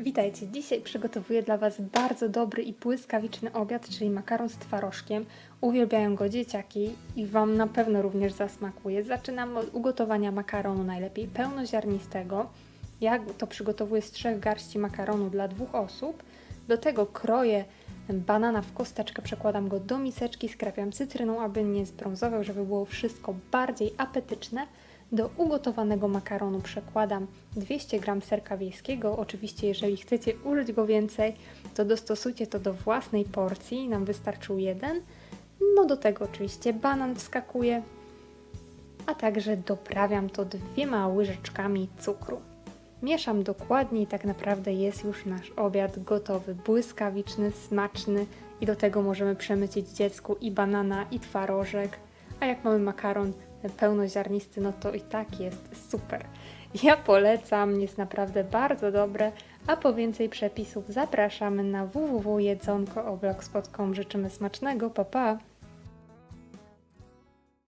Witajcie, dzisiaj przygotowuję dla Was bardzo dobry i błyskawiczny obiad, czyli makaron z twarożkiem. Uwielbiają go dzieciaki i Wam na pewno również zasmakuje. Zaczynam od ugotowania makaronu, najlepiej pełnoziarnistego. Ja to przygotowuję z trzech garści makaronu dla dwóch osób. Do tego kroję banana w kosteczkę, przekładam go do miseczki, skrapiam cytryną, aby nie zbrązował, żeby było wszystko bardziej apetyczne. Do ugotowanego makaronu przekładam 200 g serka wiejskiego. Oczywiście, jeżeli chcecie użyć go więcej, to dostosujcie to do własnej porcji. Nam wystarczył jeden. No do tego oczywiście banan wskakuje, a także doprawiam to dwiema łyżeczkami cukru. Mieszam dokładnie i tak naprawdę jest już nasz obiad gotowy, błyskawiczny, smaczny i do tego możemy przemycić dziecku i banana i twarożek, a jak mamy makaron pełnoziarnisty, no to i tak jest super. Ja polecam, jest naprawdę bardzo dobre, a po więcej przepisów zapraszamy na www.jedzonko.blogspot.com. Życzymy smacznego, pa pa!